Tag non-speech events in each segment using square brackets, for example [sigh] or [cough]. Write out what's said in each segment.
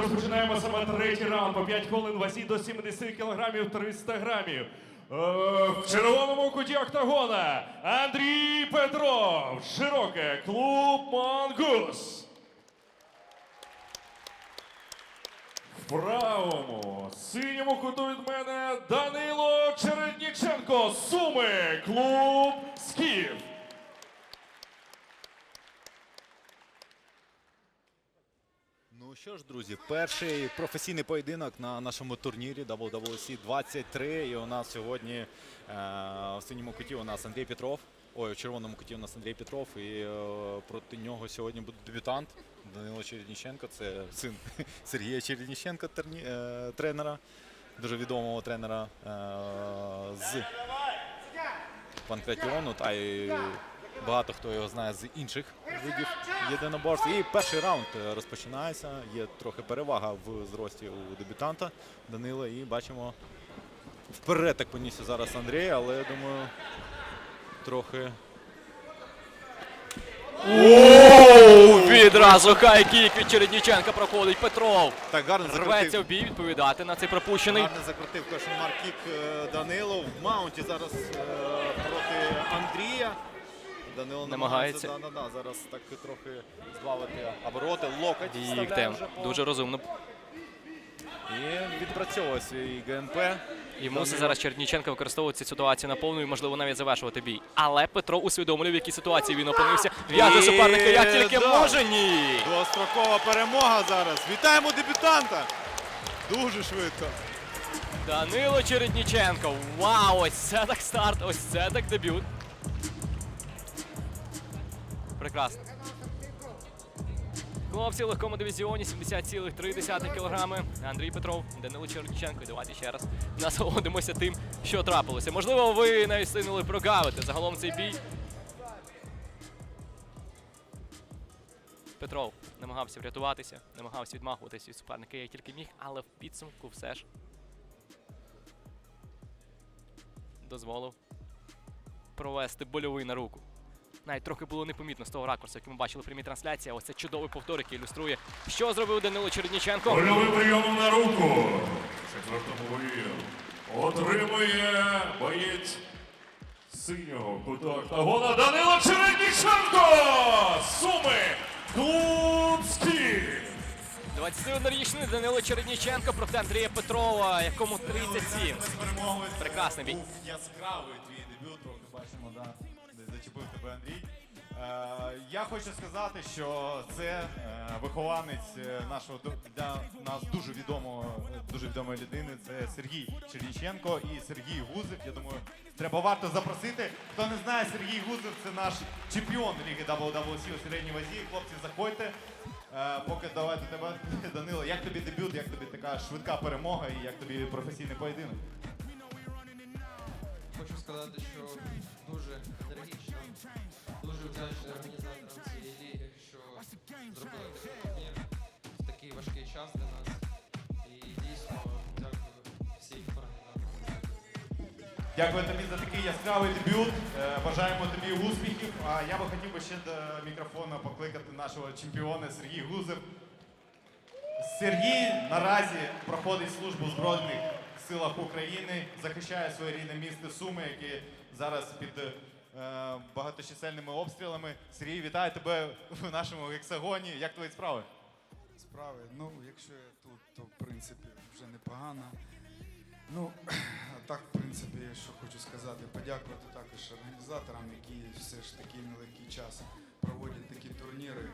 розпочинаємо саме третій раунд по 5 хвилин вазі до 70 кілограмів 300 грамів. Е, В червоному куті октагона Андрій Петров, широке, клуб Монгус. В правому синьому куту від мене Данило Чередніченко, Суми, клуб Скіф. Ну що ж, друзі, перший професійний поєдинок на нашому турнірі WWC 23. І у нас сьогодні е, в синьому куті у нас Андрій Петров. Ой, у червоному куті у нас Андрій Петров. І е, проти нього сьогодні буде дебютант Данило Чередніченко. Це син [laughs] Сергія Чередніченка, терні- е, тренера, дуже відомого тренера е, з Панкратіону. Та й багато хто його знає з інших видів єдиноборств. І перший раунд е, розпочинається. Є трохи перевага в зрості у дебютанта Данила. І бачимо вперед так понісся зараз Андрій, але я думаю, трохи. Оу, відразу хай-кік від Чередніченка проходить Петров. Так гарно Рветься в бій відповідати на цей пропущений. Гарно закрутив кошмар кік е, Данило. В маунті зараз е, проти Андрія. Данило Намагається. намагається да, да, да, зараз так трохи збавити обороти. Локоть вставляє вже по- дуже розумно. І відпрацьовує свій ГНП. І мусить зараз Чередніченко використовувати цю ситуацію на повну і, можливо, навіть завершувати бій. Але Петров усвідомлює, в якій ситуації він опинився. В'яже І, суперника як тільки да. може. Ні. Дострокова перемога зараз. Вітаємо дебютанта! Дуже швидко. Данило Чередніченко. Вау, ось це так старт, ось це так дебют. Прекрасно. Хлопці в легкому дивізіоні 70,3 кілограми. Андрій Петров, Данило Черніченко. І Давайте ще раз насолодимося тим, що трапилося. Можливо, ви навіть встигнули прогавити загалом цей бій. Петров намагався врятуватися, намагався відмахуватися від суперника, як тільки міг, але в підсумку все ж дозволив провести больовий на руку. Навіть трохи було непомітно з того ракурсу, який ми бачили в прямій трансляції. Ось це чудовий повтор, який ілюструє, що зробив Данило Черніченко. Польовий прийом на руку. Четвертому бою отримує боєць синього куту октагона Данило Чередніченко! Суми! Клуб Скіф! 21-річний Данило Черніченко проти Андрія Петрова, якому 37. Прекрасний бій. Яскравий твій дебют, трохи бачимо, да. Зачепив тебе Андрій. Е, я хочу сказати, що це е, вихованець е, нашого для нас дуже відомого, дуже відомої людини. Це Сергій Черніченко і Сергій Гузик. Я думаю, треба варто запросити. Хто не знає, Сергій Гузик це наш чемпіон Ліги WWC у середній вазі. Хлопці, заходьте. Поки давайте тебе, [laughs] Данило, як тобі дебют, як тобі така швидка перемога і як тобі професійний поєдинок? Хочу сказати, що дуже енергічно, дуже вдячний організаторам цієї ліги, що зробили в такий важкий час для нас. І дійсно дякую всім організаторам. Дякую тобі за такий яскравий дебют. Е, Бажаємо тобі успіхів. А я би хотів би ще до мікрофона покликати нашого чемпіона Сергій Гузев. Сергій наразі проходить службу Збройних силах України, захищає своє рідне місто Суми, яке зараз під е, багаточисельними обстрілами. Сергій, вітаю тебе в нашому гексагоні. Як твої справи? справи. Ну, якщо я тут, то в принципі вже непогано. Ну, а [clears throat] так, в принципі, що хочу сказати, подякувати також організаторам, які все ж таки нелегкий час проводять такі турніри.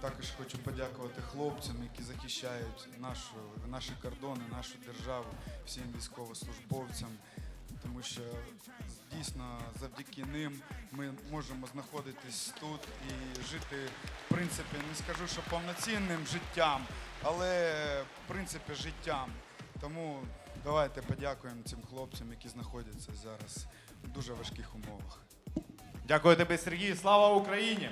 Також хочу подякувати хлопцям, які захищають нашу, наші кордони, нашу державу, всім військовослужбовцям. Тому що дійсно завдяки ним ми можемо знаходитись тут і жити, в принципі, не скажу, що повноцінним життям, але в принципі життям. Тому давайте подякуємо цим хлопцям, які знаходяться зараз в дуже важких умовах. Дякую тобі, Сергій. Слава Україні!